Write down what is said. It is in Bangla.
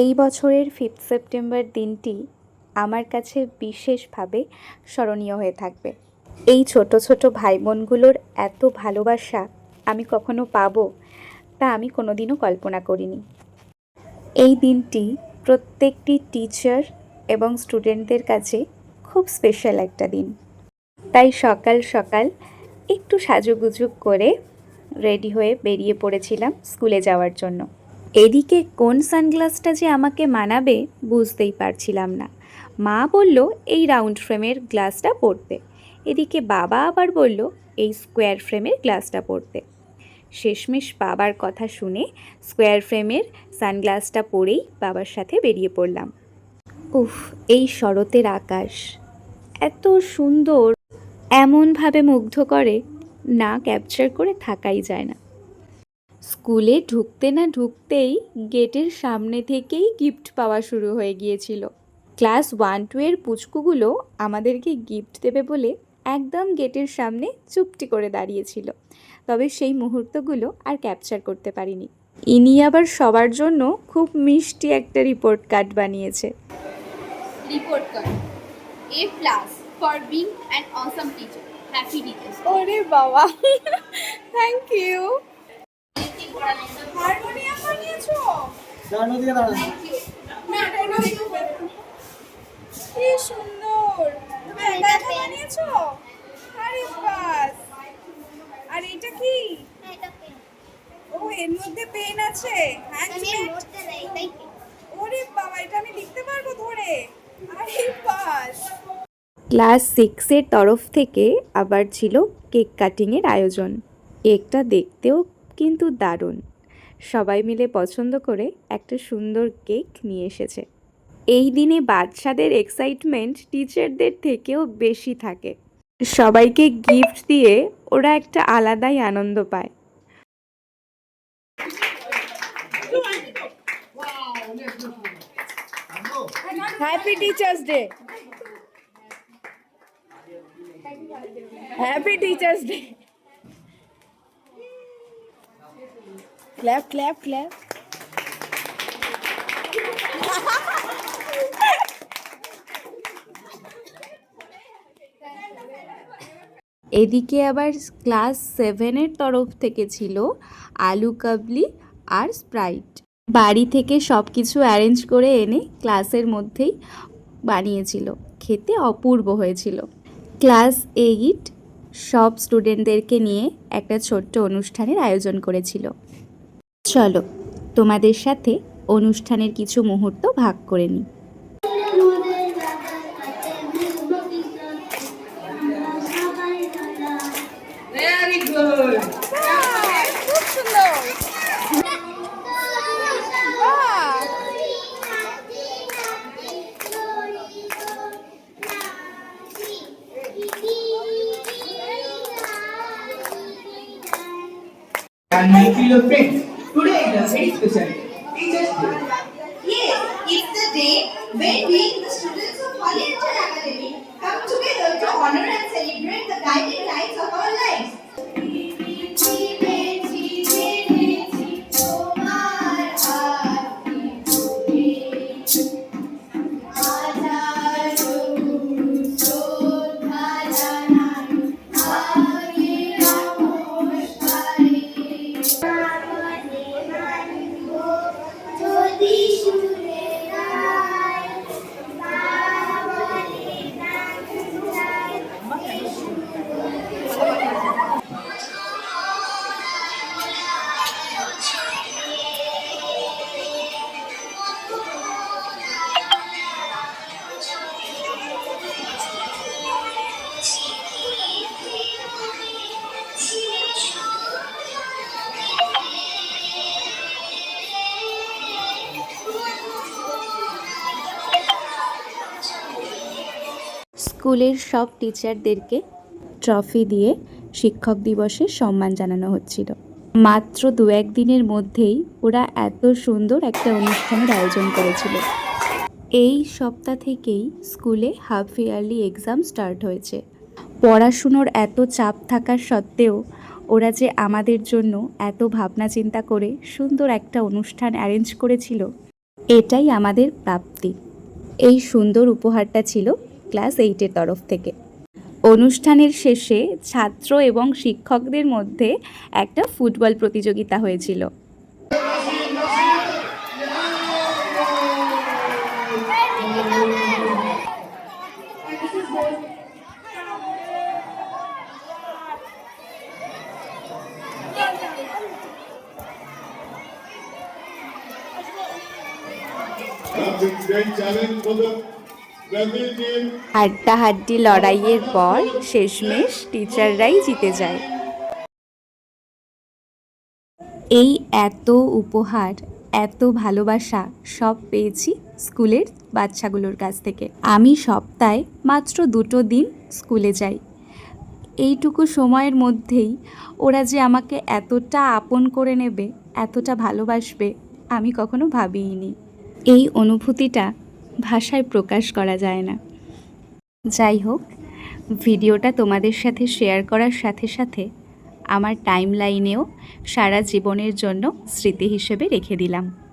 এই বছরের ফিফথ সেপ্টেম্বর দিনটি আমার কাছে বিশেষভাবে স্মরণীয় হয়ে থাকবে। এই ছোট ছোট ভাই বোনগুলোর এত ভালোবাসা আমি কখনো পাবো তা আমি কোনোদিনও কল্পনা করিনি। এই দিনটি প্রত্যেকটি টিচার এবং স্টুডেন্টদের কাছে খুব স্পেশাল একটা দিন। তাই সকাল সকাল একটু সাজুগুজু করে রেডি হয়ে বেরিয়ে পড়েছিলাম স্কুলে যাওয়ার জন্য। এদিকে কোন সানগ্লাসটা যে আমাকে মানাবে বুঝতেই পারছিলাম না। মা বলল, এই রাউন্ড ফ্রেমের গ্লাসটা পরতে এদিকে বাবা আবার বলল, এই স্কোয়ার ফ্রেমের গ্লাসটা পরতে শেষমেশ বাবার কথা শুনে স্কোয়ার ফ্রেমের সানগ্লাসটা পরেই বাবার সাথে বেরিয়ে পড়লাম। উফ, এই শরতের আকাশ। এত সুন্দর। এমনভাবে মুগ্ধ করে। না ক্যাপচার করে থাকাই যায় না। স্কুলে ঢুকতে না ঢুকতেই গেটের সামনে থেকেই গিফট পাওয়া শুরু হয়ে গিয়েছিল ক্লাস ওয়ান টু এর পুচকুগুলো আমাদেরকে গিফট দেবে বলে একদম গেটের সামনে চুপটি করে দাঁড়িয়েছিল তবে সেই মুহূর্তগুলো আর ক্যাপচার করতে পারিনি ইনি আবার সবার জন্য খুব মিষ্টি একটা রিপোর্ট কার্ড বানিয়েছে. A plus for being an awesome teacher. Happy teachers. ওরে বাবা থ্যাংক ইউ হারমোনিয়াম বানিয়েছো? দাঁড়ানো দিয়ে দাঁড়ানো। না এটা দেখবে কি সুন্দর। তুমি একা একা বানিয়েছো? আরে বাস। আর এটা কি? ও এর মধ্যে পেন আছে। ওরে বাবা এটা আমি লিখতে পারব ধরে? আরে বাস। ক্লাস সিক্সের তরফ থেকে আবার ছিল কেক কাটিংয়ের আয়োজন। কেকটা দেখতেও কিন্তু দারুণ। সবাই মিলে পছন্দ করে একটা সুন্দর কেক নিয়ে এসেছে। এই দিনে বাচ্চাদের এক্সাইটমেন্ট টিচারদের থেকেও বেশি থাকে। সবাইকে গিফট দিয়ে ওরা একটা আলাদাই আনন্দ পায়। Happy teachers day happy teachers day clap clap clap এদিকে আবার ক্লাস সেভেনের তরফ থেকে ছিল আলু, কাবলি আর স্প্রাইট। বাড়ি থেকে সব কিছু অ্যারেঞ্জ করে এনে ক্লাসের মধ্যেই বানিয়েছিল। খেতে অপূর্ব হয়েছিল। ক্লাস এইট সব স্টুডেন্টদেরকে নিয়ে একটা ছোট্ট অনুষ্ঠানের আয়োজন করেছিল। চলো তোমাদের সাথে অনুষ্ঠানের কিছু মুহূর্ত ভাগ করে নিই। And my fellow friends, today is a very special. Teachers Day. Yes, it's the day when we, স্কুলের সব টিচারদেরকে ট্রফি দিয়ে শিক্ষক দিবসের সম্মান জানানো হচ্ছিল। মাত্র দু এক দিনের মধ্যেই ওরা এত সুন্দর একটা অনুষ্ঠানের আয়োজন করেছিল। এই সপ্তাহ থেকেই স্কুলে হাফ ইয়ারলি এক্সাম স্টার্ট হয়েছে। পড়াশুনোর এত চাপ থাকার সত্ত্বেও ওরা যে আমাদের জন্য এত ভাবনা চিন্তা করে সুন্দর একটা অনুষ্ঠান অ্যারেঞ্জ করেছিল, এটাই আমাদের প্রাপ্তি। এই সুন্দর উপহারটা ছিল ক্লাস এইটের তরফ থেকে। অনুষ্ঠানের শেষে ছাত্র এবং শিক্ষকদের মধ্যে একটা ফুটবল প্রতিযোগিতা হয়েছিল। A হাড্ডাহাড্ডি লড়াইয়ের পর শেষমেশ টিচাররাই জিতে যায়। এই এত উপহার, এত ভালোবাসা সব পেয়েছি স্কুলের বাচ্চাগুলোর কাছ থেকে। আমি সপ্তাহে মাত্র দুটো দিন স্কুলে যাই। এইটুকু সময়ের মধ্যেই ওরা যে আমাকে এতটা আপন করে নেবে, এতটা ভালোবাসবে, আমি কখনো ভাবিইনি। এই অনুভূতিটা ভাষায় প্রকাশ করা যায় না। যাই হোক, ভিডিওটা তোমাদের সাথে শেয়ার করার সাথে সাথে আমার টাইম লাইনেও সারা জীবনের জন্য স্মৃতি হিসেবে রেখে দিলাম।